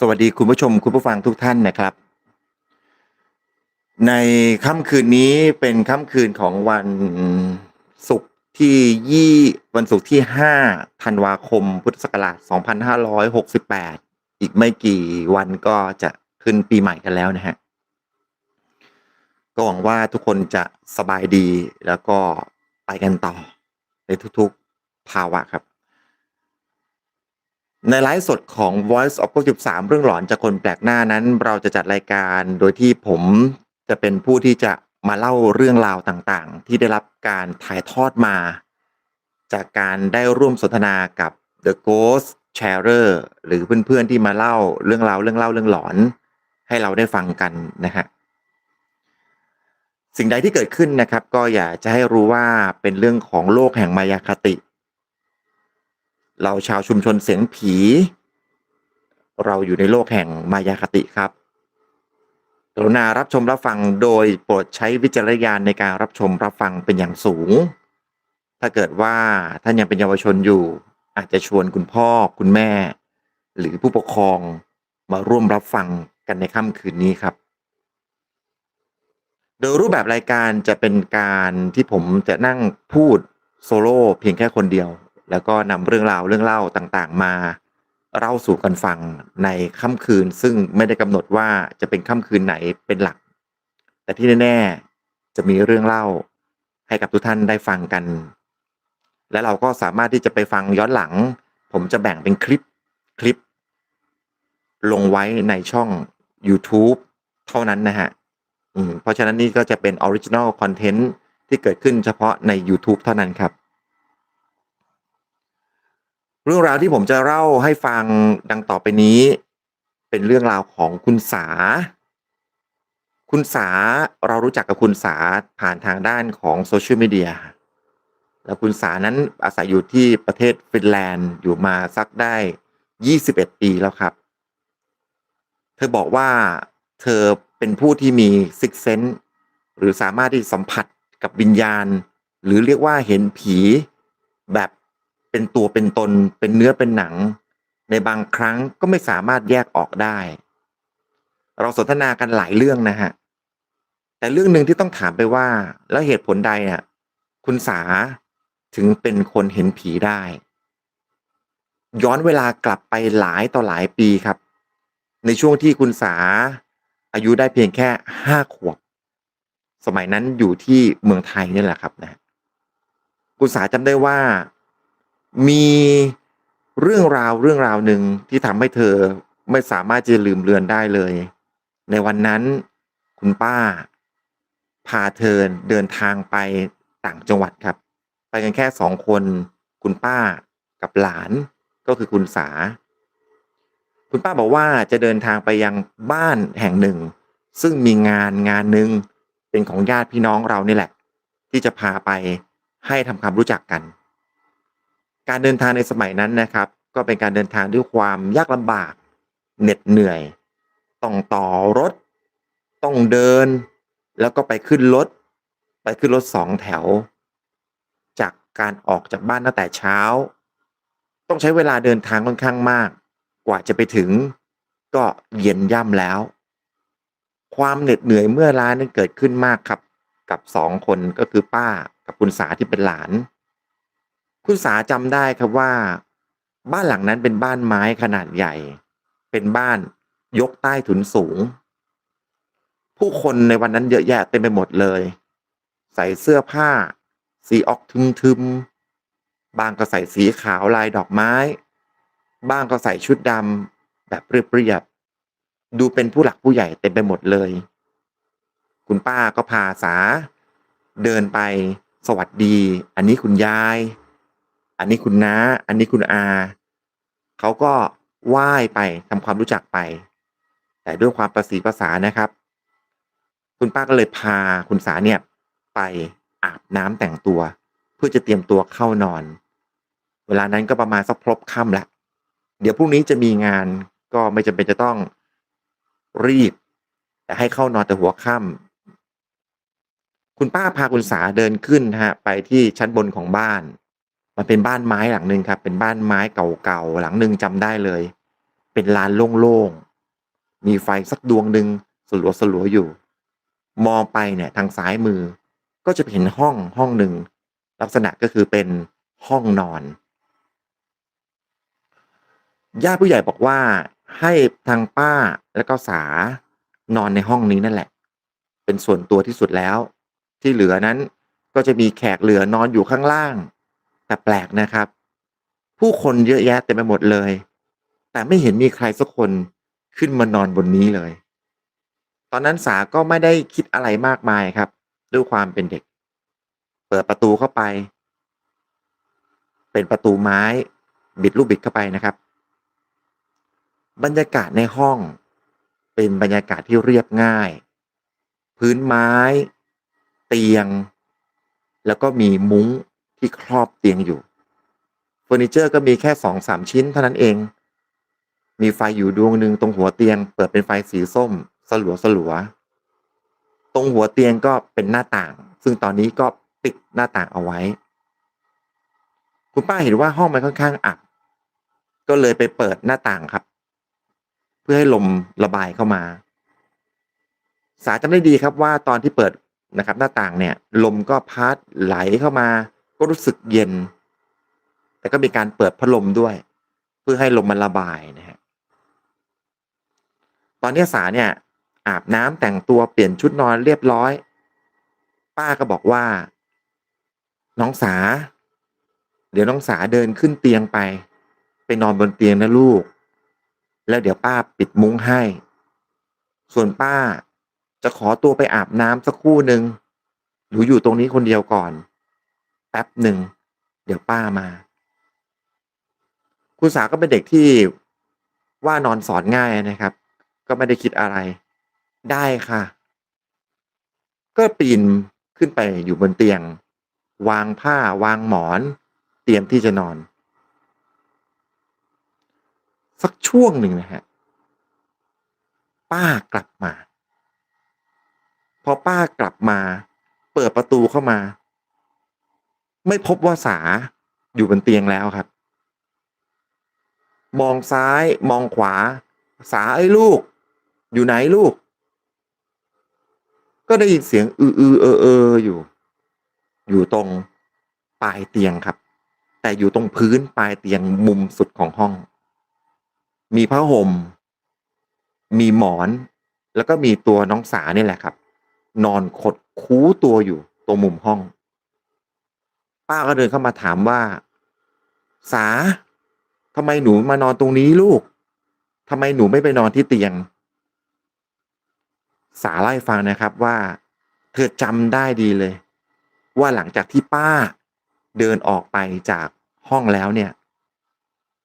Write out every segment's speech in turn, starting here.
สวัสดีคุณผู้ชมคุณผู้ฟังทุกท่านนะครับ ในค่ำคืนนี้เป็นค่ำคืนของวันศุกร์ที่ยี่วันศุกร์ที่ห้าธันวาคม พุทธศักราช2568อีกไม่กี่วันก็จะขึ้นปีใหม่กันแล้วนะฮะ ก็หวังว่าทุกคนจะสบายดีแล้วก็ไปกันต่อในทุกๆภาวะครับ ในไลฟ์สดของ Voice of 93เรื่องหลอนจากคนแปลกหน้านั้น เราจะจัดรายการโดยที่ผมจะเป็นผู้ที่จะมาเล่าเรื่องราวต่างๆ ที่ได้รับการถ่ายทอดมา จากการได้ร่วมสนทนากับ The Ghost Sharer หรือเพื่อนๆที่มาเล่าเรื่องราวเรื่องเล่าเรื่องหลอน ให้เราได้ฟังกันนะฮะสิ่งใดที่เกิดขึ้นนะครับ ก็อย่าจะให้รู้ว่าเป็นเรื่องของโลกแห่งมายาคติ เราชาวชุมชนเสียงผี เราอยู่ในโลกแห่งมายาคติครับกรุณารับชมรับฟังโดยโปรดใช้วิจารณญาณในการรับชมรับฟังเป็นอย่างสูง ถ้าเกิดว่าท่านยังเป็นเยาวชนอยู่ อาจจะชวนคุณพ่อคุณแม่ หรือผู้ปกครองมาร่วมรับฟังกันในค่ำคืนนี้ครับ โดยรูปแบบรายการจะเป็นการที่ผมจะนั่งพูดโซโล่เพียงแค่คนเดียว แล้วก็นำเรื่องราวเรื่องเล่าต่างๆ มาเล่าสู่กันฟังในค่ำคืน ซึ่งไม่ได้กำหนดว่าจะเป็นค่ำคืนไหนเป็นหลัก แต่ที่แน่ๆจะมีเรื่องเล่าให้กับทุกท่านได้ฟังกัน และเราก็สามารถที่จะไปฟังย้อนหลัง ผมจะแบ่งเป็นคลิปคลิป ลงไว้ในช่อง YouTube เท่านั้นนะฮะเพราะฉะนั้นนี่ก็จะเป็นออริจิน l ลคอนเทนต์ที่เกิดขึ้นเฉพาะใน YouTube เท่านั้นครับ เรื่องราวที่ผมจะเล่าให้ฟังดังต่อไปนี้ เป็นเรื่องราวของคุณสา คุณสาเรารู้จักกับคุณสาผ่านทางด้านของโซเชียลมีเดียแล้วคุณสานั้นอาศัยอยู่ที่ประเทศฟินแลนด์อยู่มาสักได้ 21 ปีแล้วครับ เธอบอกว่าเธอเป็นผู้ที่มีซิกเซนหรือสามารถที่สัมผัสกับวิญญาณ หรือเรียกว่าเห็นผีแบบ เป็นตัวเป็นตนเป็นเนื้อเป็นหนัง ในบางครั้งก็ไม่สามารถแยกออกได้ เราสนทนากันหลายเรื่องนะฮะ แต่เรื่องหนึ่งที่ต้องถามไปว่า แล้วเหตุผลใดอะ คุณสาถึงเป็นคนเห็นผีได้ ย้อนเวลากลับไปหลายต่อหลายปีครับ ในช่วงที่คุณสาอายุได้เพียงแค่ห้าขวบ สมัยนั้นอยู่ที่เมืองไทยนี่แหละครับนะ คุณสาจำได้ว่า มีเรื่องราวเรื่องราวหนึ่งที่ทำให้เธอไม่สามารถจะลืมเลือนได้เลย ในวันนั้นคุณป้า พาเธอเดินทางไปต่างจังหวัดครับ ไปกันแค่สองคน คุณป้ากับหลานก็คือคุณสา คุณป้าบอกว่าจะเดินทางไปยังบ้านแห่งหนึ่ง ซึ่งมีงานงานหนึ่งเป็นของญาติพี่น้องเรานี่แหละ ที่จะพาไปให้ทำความรู้จักกัน การเดินทางในสมัยนั้นนะครับ ก็เป็นการเดินทางด้วยความยากลำบากเหน็ดเหนื่อย ต้องต่อรถ ต้องเดิน แล้วก็ไปขึ้นรถ ไปขึ้นรถสองแถว จากการออกจากบ้านตั้งแต่เช้า ต้องใช้เวลาเดินทางค่อนข้างมาก กว่าจะไปถึงก็เย็นย่ำแล้ว ความเหน็ดเหนื่อยเมื่อร้านนั้นเกิดขึ้นมากครับ กับสองคนก็คือป้ากับคุณสาที่เป็นหลาน คุณสาจำได้ครับว่า บ้านหลังนั้นเป็นบ้านไม้ขนาดใหญ่ เป็นบ้านยกใต้ถุนสูง ผู้คนในวันนั้นเยอะแยะเต็มไปหมดเลย ใส่เสื้อผ้า สีออกทึมๆบางก็ใส่สีขาวลายดอกไม้ บ้างก็ใส่ชุดดำแบบเรียบๆดูเป็นผู้หลักผู้ใหญ่เต็มไปหมดเลย คุณป้าก็พาสา เดินไปสวัสดี อันนี้คุณยาย อันนี้คุณน้า อันนี้คุณอาเขาก็ไหว้ไปทำความรู้จักไป แต่ด้วยความประสีภาษานะครับ คุณป้าก็เลยพาคุณสาเนี่ยไปอาบน้ำแต่งตัว เพื่อจะเตรียมตัวเข้านอน เวลานั้นก็ประมาณสักพลบค่ำละเดี๋ยวพรุ่งนี้จะมีงานก็ไม่จำเป็นจะต้องรีบ แต่ให้เข้านอนแต่หัวค่ำคุณป้าพาคุณสาเดินขึ้นนะฮะ ไปที่ชั้นบนของบ้าน มันเป็นบ้านไม้หลังหนึ่งครับ เป็นบ้านไม้เก่าๆหลังหนึ่งจำได้เลย เป็นลานโล่งๆ มีไฟสักดวงหนึ่งสลัวๆอยู่ มองไปเนี่ยทางซ้ายมือ ก็จะเห็นห้องห้องหนึ่งลักษณะก็คือเป็นห้องนอนญาติผู้ใหญ่บอกว่าให้ทางป้าแล้วก็สานอนในห้องนี้นั่นแหละ เป็นส่วนตัวที่สุดแล้ว ที่เหลือนั้นก็จะมีแขกเหลือนอนอยู่ข้างล่าง แต่แปลกนะครับ ผู้คนเยอะแยะเต็มไปหมดเลย แต่ไม่เห็นมีใครสักคนขึ้นมานอนบนนี้เลย ตอนนั้นสาก็ไม่ได้คิดอะไรมากมายครับ ด้วยความเป็นเด็ก เปิดประตูเข้าไป เป็นประตูไม้ บิดลูกบิดเข้าไปนะครับ บรรยากาศในห้อง เป็นบรรยากาศที่เรียบง่าย พื้นไม้ เตียง แล้วก็มีมุ้ง ที่ครอบเตียงอยู่เฟอร์นิเจอร์ก็มีแค่สองสามชิ้นเท่านั้นเอง มีไฟอยู่ดวงหนึ่งตรงหัวเตียง เปิดเป็นไฟสีส้ม สลัวสลัวตรงหัวเตียงก็เป็นหน้าต่าง ซึ่งตอนนี้ก็ปิดหน้าต่างเอาไว้ คุณป้าเห็นว่าห้องมันค่อนข้างอับ ก็เลยไปเปิดหน้าต่างครับ เพื่อให้ลมระบายเข้ามา สาจำได้ดีครับว่าตอนที่เปิดนะครับ หน้าต่างเนี่ย ลมก็พัดไหลเข้ามา ก็รู้สึกเย็น แต่ก็มีการเปิดพัดลมด้วย เพื่อให้ลมมันระบายนะฮะตอนนี้สาเนี่ย อาบน้ำแต่งตัวเปลี่ยนชุดนอนเรียบร้อย ป้าก็บอกว่า น้องสา เดี๋ยวน้องสาเดินขึ้นเตียงไป ไปนอนบนเตียงนะลูก แล้วเดี๋ยวป้าปิดมุ้งให้ ส่วนป้าจะขอตัวไปอาบน้ำสักคู่หนึ่งหนูอยู่ตรงนี้คนเดียวก่อน ป๊บหนึ่งเดี๋ยวป้ามา คุณสาก็เป็นเด็กที่ว่านอนสอนง่ายนะครับ ก็ไม่ได้คิดอะไรได้ค่ะ ก็ปีนขึ้นไปอยู่บนเตียง วางผ้าวางหมอน เตรียมที่จะนอน สักช่วงหนึ่งนะฮะป้ากลับมา พอป้ากลับมา เปิดประตูเข้ามา ไม่พบว่าสาอยู่บนเตียงแล้วครับ มองซ้ายมองขวา สาไอ้ลูก อยู่ไหนลูก ก็ได้ยินเสียงอืออือเออเอออยู่ อยู่ตรงปลายเตียงครับ แต่อยู่ตรงพื้นปลายเตียงมุมสุดของห้อง มีผ้าห่ม มีหมอน แล้วก็มีตัวน้องสาเนี่ยแหละครับ นอนขดคู้ตัวอยู่ตรงมุมห้อง ป้าก็เดินเข้ามาถามว่า สาทำไมหนูมานอนตรงนี้ลูกทำไมหนูไม่ไปนอนที่เตียง สาเล่าให้ฟังนะครับว่า เธอจำได้ดีเลย ว่าหลังจากที่ป้าเดินออกไปจากห้องแล้วเนี่ย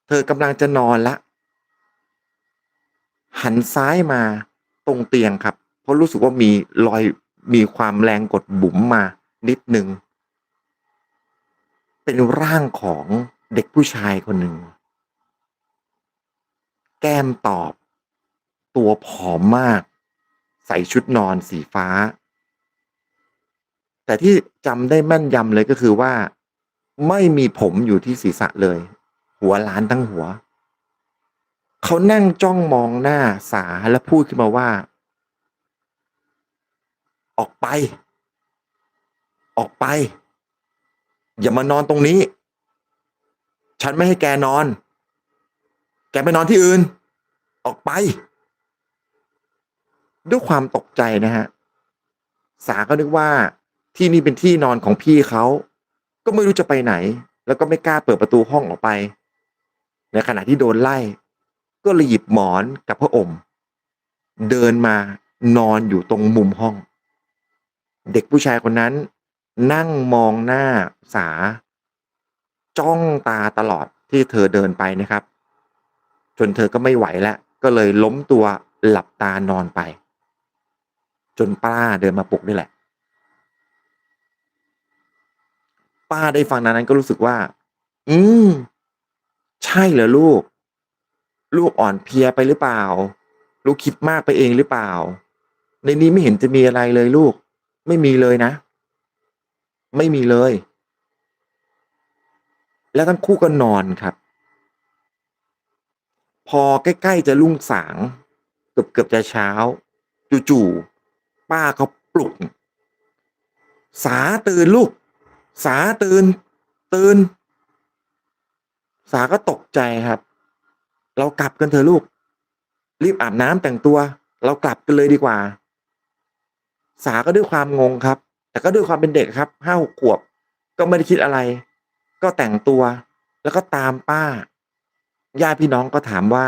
เธอกำลังจะนอนละ หันซ้ายมาตรงเตียงครับ เพราะรู้สึกว่ามีรอยมีความแรงกดบุ๋มมานิดหนึ่ง เป็นร่างของเด็กผู้ชายคนหนึ่ง แก้มตอบ ตัวผอมมาก ใส่ชุดนอนสีฟ้า แต่ที่จำได้แม่นยำเลยก็คือว่า ไม่มีผมอยู่ที่ศีรษะเลย หัวล้านทั้งหัว เขานั่งจ้องมองหน้าสาและพูดขึ้นมาว่า ออกไป ออกไป อย่ามานอนตรงนี้ ฉันไม่ให้แกนอน แกไปนอนที่อื่น ออกไป ด้วยความตกใจนะฮะ สาก็นึกว่าที่นี่เป็นที่นอนของพี่เขา ก็ไม่รู้จะไปไหน แล้วก็ไม่กล้าเปิดประตูห้องออกไป ในขณะที่โดนไล่ ก็เลยหยิบหมอนกับพระอม เดินมานอนอยู่ตรงมุมห้อง เด็กผู้ชายคนนั้น นั่งมองหน้าสา จ้องตาตลอดที่เธอเดินไปนะครับ จนเธอก็ไม่ไหวแล้ว ก็เลยล้มตัวหลับตานอนไป จนป้าเดินมาปลุกนี่แหละ ป้าได้ฟังนั้นก็รู้สึกว่า อืม ใช่เหรอลูก ลูกอ่อนเพลียไปหรือเปล่า ลูกคิดมากไปเองหรือเปล่า ในนี้ไม่เห็นจะมีอะไรเลยลูก ไม่มีเลยนะ ไม่มีเลย แล้วทั้งคู่ก็นอนครับ พอใกล้ ๆ จะรุ่งสาง เกือบๆจะเช้า จู่ๆป้าเขาปลุก"สาตื่นลูก สาตื่น ตื่น"สาก็ตกใจครับ"เรากลับกันเถอะลูก รีบอาบน้ำแต่งตัว เรากลับกันเลยดีกว่า"สาก็ด้วยความงงครับ แต่ก็ด้วยความเป็นเด็กครับ5-6ขวบ ก็ไม่ได้คิดอะไร ก็แต่งตัว แล้วก็ตามป้าญาติพี่น้องก็ถามว่า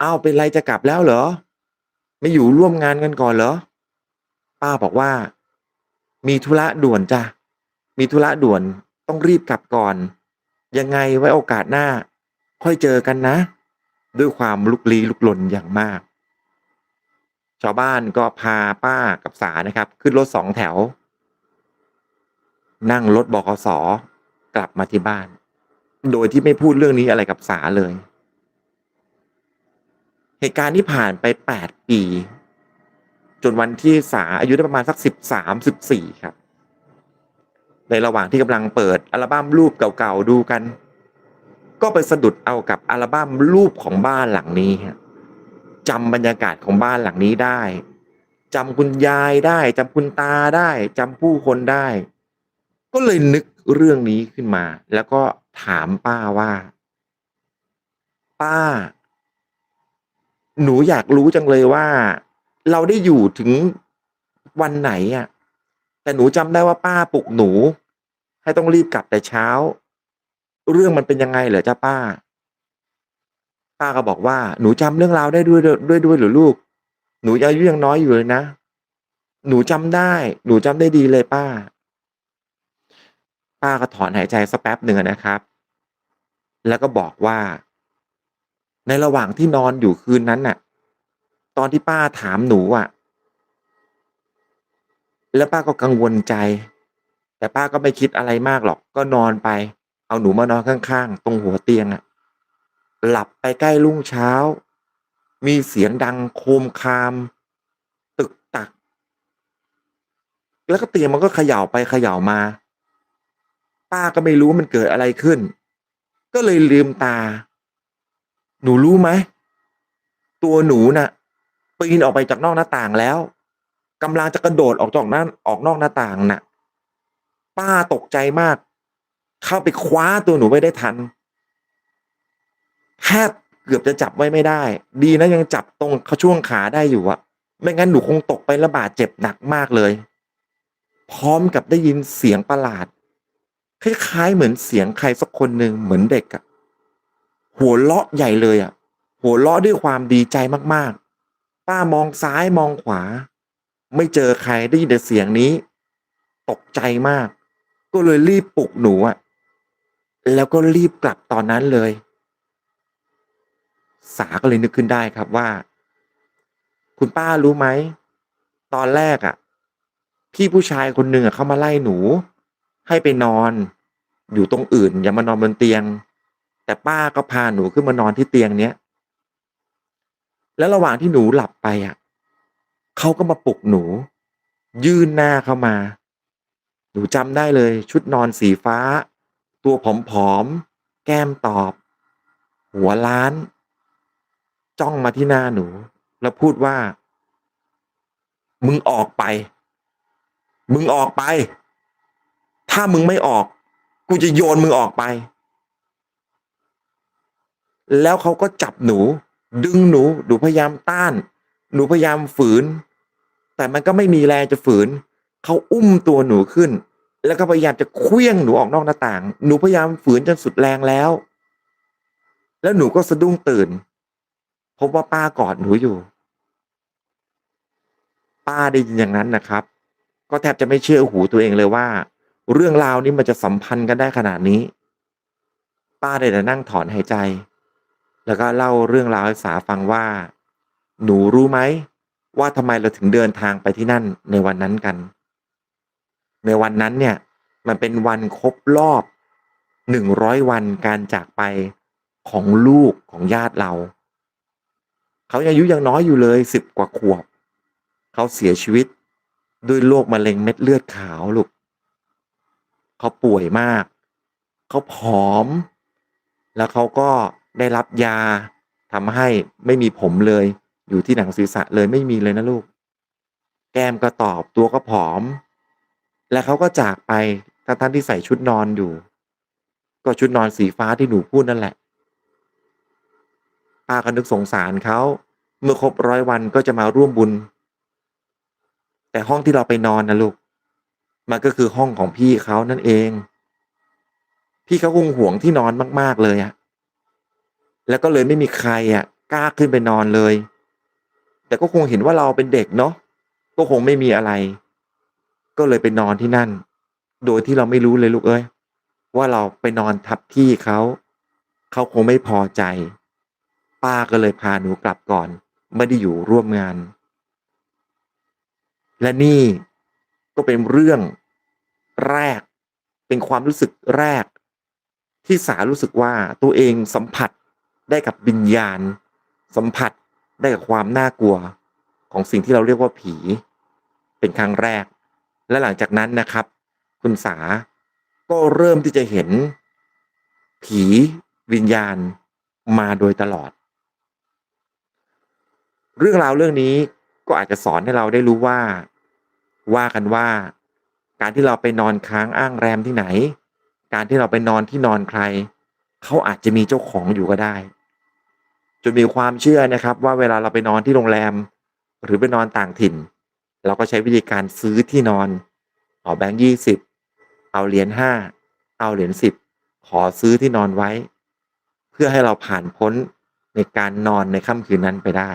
เ"อ้าเป็นไรจะกลับแล้วเหรอ?ไม่อยู่ร่วมงานกันก่อนเหรอ?"ป้าบอกว่า"มีธุระด่วนจ้ะ มีธุระด่วนต้องรีบกลับก่อน ยังไงไว้โอกาสหน้า ค่อยเจอกันนะ"ด้วยความลุกลี้ลุกลนอย่างมาก ชาวบ้านก็พาป้ากับสานะครับ ขึ้นรถ2แถว นั่งรถบขส.กลับมาที่บ้าน โดยที่ไม่พูดเรื่องนี้อะไรกับสาเลย เหตุการณ์นี้ผ่านไป8ปี จนวันที่สาอายุได้ประมาณสัก13-14ครับ ในระหว่างที่กำลังเปิดอัลบั้มรูปเก่าๆดูกัน ก็ไปสะดุดเอากับอัลบั้มรูปของบ้านหลังนี้ครับจำบรรยากาศของบ้านหลังนี้ได้จำคุณยายได้จำคุณตาได้จำผู้คนได้ ก็เลยนึกเรื่องนี้ขึ้นมา แล้วก็ถามป้าว่า"ป้า หนูอยากรู้จังเลยว่า เราได้อยู่ถึงวันไหนอะแต่หนูจำได้ว่าป้าปลุกหนู ให้ต้องรีบกลับแต่เช้า เรื่องมันเป็นยังไงเหรอจ๊ะป้า?"ป้าก็บอกว่า"หนูจำเรื่องราวได้ด้วยด้วยด้วยหรือลูก?หนูอายุยังน้อยอยู่เลยนะหนูจำได้ หนูจำได้ดีเลยป้า" ป้าก็ถอนหายใจสักแป๊บหนึ่งนะครับ แล้วก็บอกว่า ในระหว่างที่นอนอยู่คืนนั้นน่ะ ตอนที่ป้าถามหนูอะแล้วป้าก็กังวลใจ แต่ป้าก็ไม่คิดอะไรมากหรอก ก็นอนไป เอาหนูมานอนข้างๆ ตรงหัวเตียงอะหลับไปใกล้รุ่งเช้า มีเสียงดังโคมคาม ตึกตัก แล้วก็เตียงมันก็เขย่าไปเขย่ามา ป้าก็ไม่รู้ว่ามันเกิดอะไรขึ้น ก็เลยลืมตา"หนูรู้ไหม ตัวหนูน่ะปีนออกไปจากนอกหน้าต่างแล้วกำลังจะกระโดดออกจากหน้าออกนอกหน้าต่างน่ะ"ป้าตกใจมาก เข้าไปคว้าตัวหนูไว้ได้ทันแทบเกือบจะจับไว้ไม่ได้ ดีนะยังจับตรงขช่วงขาได้อยู่อะไม่งั้นหนูคงตกไปแล้วบาดเจ็บหนักมากเลย พร้อมกับได้ยินเสียงประหลาด คล้ายๆเหมือนเสียงใครสักคนหนึ่งเหมือนเด็กอะหัวเราะใหญ่เลยอะหัวเราะด้วยความดีใจมากๆ ป้ามองซ้ายมองขวา ไม่เจอใครได้ยินแต่เสียงนี้ ตกใจมาก ก็เลยรีบปลุกหนูอะแล้วก็รีบกลับตอนนั้นเลย สาก็เลยนึกขึ้นได้ครับว่า"คุณป้ารู้ไหม ตอนแรกอะพี่ผู้ชายคนหนึ่งเขามาไล่หนู ให้ไปนอน อยู่ตรงอื่น อย่ามานอนบนเตียง แต่ป้าก็พาหนูขึ้นมานอนที่เตียงเนี้ยแล้วระหว่างที่หนูหลับไปอะเขาก็มาปลุกหนู ยื่นหน้าเข้ามา หนูจำได้เลย ชุดนอนสีฟ้า ตัวผอมๆแก้มตอบ หัวล้าน จ้องมาที่หน้าหนู แล้วพูดว่า"มึงออกไป มึงออกไป ถ้ามึงไม่ออก กูจะโยนมึงออกไป"แล้วเขาก็จับหนู ดึงหนูหนูพยายามต้าน หนูพยายามฝืน แต่มันก็ไม่มีแรงจะฝืน เขาอุ้มตัวหนูขึ้น แล้วก็พยายามจะเคลี้ยงหนูออกนอกหน้าต่าง หนูพยายามฝืนจนสุดแรงแล้ว แล้วหนูก็สะดุ้งตื่นพบว่าป้ากอดหนูอยู่ ป้าได้ยินอย่างนั้นนะครับ ก็แทบจะไม่เชื่อหูตัวเองเลยว่า เรื่องราวนี้มันจะสัมพันธ์กันได้ขนาดนี้ ป้าได้แต่นั่งถอนหายใจ แล้วก็เล่าเรื่องราวให้สาฟังว่า"หนูรู้ไหมว่าทำไมเราถึงเดินทางไปที่นั่นในวันนั้นกัน ในวันนั้นเนี่ย มันเป็นวันครบรอบ100วันการจากไปของลูกของญาติเรา"เขาอายุยังน้อยอยู่เลย10กว่าขวบ เขาเสียชีวิตด้วยโรคมะเร็งเม็ดเลือดขาวลูก เขาป่วยมาก เขาผอม แล้วเขาก็ได้รับยาทำให้ไม่มีผมเลย อยู่ที่หนังศีรษะเลยไม่มีเลยนะลูก แก้มก็ตอบตัวก็ผอม และเขาก็จากไปทั้งท่านที่ใส่ชุดนอนอยู่ ก็ชุดนอนสีฟ้าที่หนูพูดนั่นแหละป้าก็นึกสงสารเขาเมื่อครบร้อยวันก็จะมาร่วมบุญ แต่ห้องที่เราไปนอนนะลูก มันก็คือห้องของพี่เขานั่นเอง พี่เขาคงห่วงที่นอนมาก ๆเลยอะแล้วก็เลยไม่มีใครอะกล้าขึ้นไปนอนเลย แต่ก็คงเห็นว่าเราเป็นเด็กเนาะก็คงไม่มีอะไร ก็เลยไปนอนที่นั่น โดยที่เราไม่รู้เลยลูกเอ้ยว่าเราไปนอนทับที่เขาเขาคงไม่พอใจ ป้าก็เลยพาหนูกลับก่อน ไม่ได้อยู่ร่วมงาน และนี่ ก็เป็นเรื่องแรก เป็นความรู้สึกแรก ที่สารู้สึกว่าตัวเองสัมผัสได้กับวิญญาณ สัมผัสได้กับความน่ากลัว ของสิ่งที่เราเรียกว่าผี เป็นครั้งแรก และหลังจากนั้นนะครับ คุณสาก็เริ่มที่จะเห็น ผีวิญญาณมาโดยตลอด เรื่องราวเรื่องนี้ก็อาจจะสอนให้เราได้รู้ว่า ว่ากันว่า การที่เราไปนอนค้างอ้างแรมที่ไหน การที่เราไปนอนที่นอนใคร เขาอาจจะมีเจ้าของอยู่ก็ได้จนมีความเชื่อนะครับว่าเวลาเราไปนอนที่โรงแรม หรือไปนอนต่างถิ่น เราก็ใช้วิธีการซื้อที่นอนเอาแบงค์ยี่สิบเอาเหรียญห้าเอาเหรียญสิบขอซื้อที่นอนไว้ เพื่อให้เราผ่านพ้นในการนอนในค่ำคืนนั้นไปได้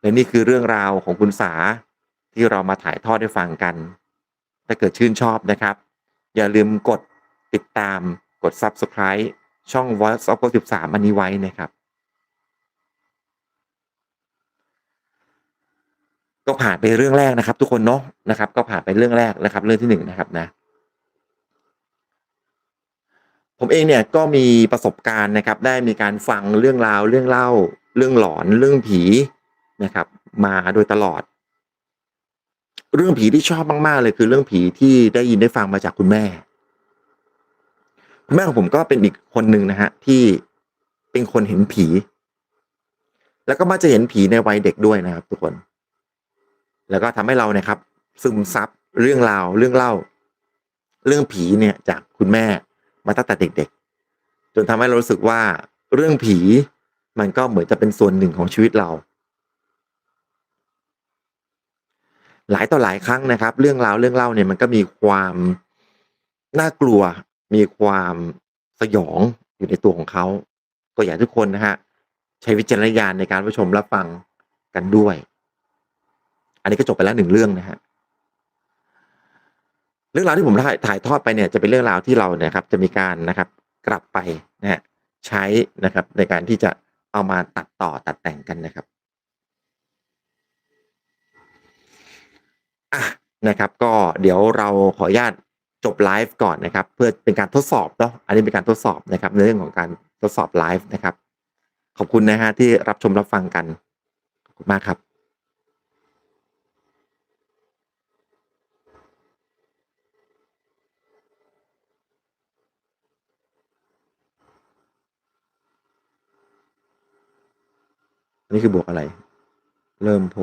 และนี่คือเรื่องราวของคุณสา ที่เรามาถ่ายทอดให้ฟังกัน ถ้าเกิดชื่นชอบนะครับ อย่าลืมกดติดตามกด Subscribe ช่อง Voice of 13 อันนี้ไว้นะครับ ก็ผ่านไปเรื่องแรกนะครับ ทุกคนเนาะนะครับ ก็ผ่านไปเรื่องแรกนะครับ เรื่องที่หนึ่งนะครับนะ ผมเองเนี่ยก็มีประสบการณ์นะครับ ได้มีการฟังเรื่องราวเรื่องเล่า เรื่องหลอนเรื่องผีนะครับ มาโดยตลอด เรื่องผีที่ชอบมาก ๆ เลยคือเรื่องผีที่ได้ยินได้ฟังมาจากคุณแม่ คุณแม่ของผมก็เป็นอีกคนหนึ่งนะฮะที่เป็นคนเห็นผี แล้วก็มักจะเห็นผีในวัยเด็กด้วยนะครับ ทุกคน แล้วก็ทำให้เราเนี่ยครับ ซึมซับเรื่องราวเรื่องเล่า เรื่องผีเนี่ยจากคุณแม่มาตั้งแต่เด็ก ๆ จนทำให้เรารู้สึกว่าเรื่องผีมันก็เหมือนจะเป็นส่วนหนึ่งของชีวิตเรา หลายต่อหลายครั้งนะครับ เรื่องราวเรื่องเล่าเนี่ยมันก็มีความน่ากลัว มีความสยองอยู่ในตัวของเขาก็อยากทุกคนนะฮะใช้วิจารณญาณในการรับชมรับฟังกันด้วย อันนี้ก็จบไปแล้วหนึ่งเรื่องนะฮะเรื่องราวที่ผมถ่ายถ่ายทอดไปเนี่ยจะเป็นเรื่องราวที่เราเนี่ยครับ จะมีการนะครับ กลับไปนะฮะใช้นะครับ ในการที่จะเอามาตัดต่อตัดแต่งกันนะครับ อะนะครับก็เดี๋ยวเราขออนุญาตจบไลฟ์ก่อนนะครับ เพื่อเป็นการทดสอบเนาะอันนี้เป็นการทดสอบนะครับ ในเรื่องของการทดสอบไลฟ์นะครับ ขอบคุณนะฮะที่รับชมรับฟังกันขอบคุณมากครับนนี้คือบวกอะไร เริ่มโพล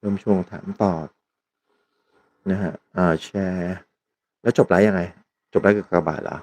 เริ่มช่วงถามตอบ นะฮะอ่าแชร์ แล้วจบไลฟ์ยังไง จบไลฟ์กับกระบาดเหรอ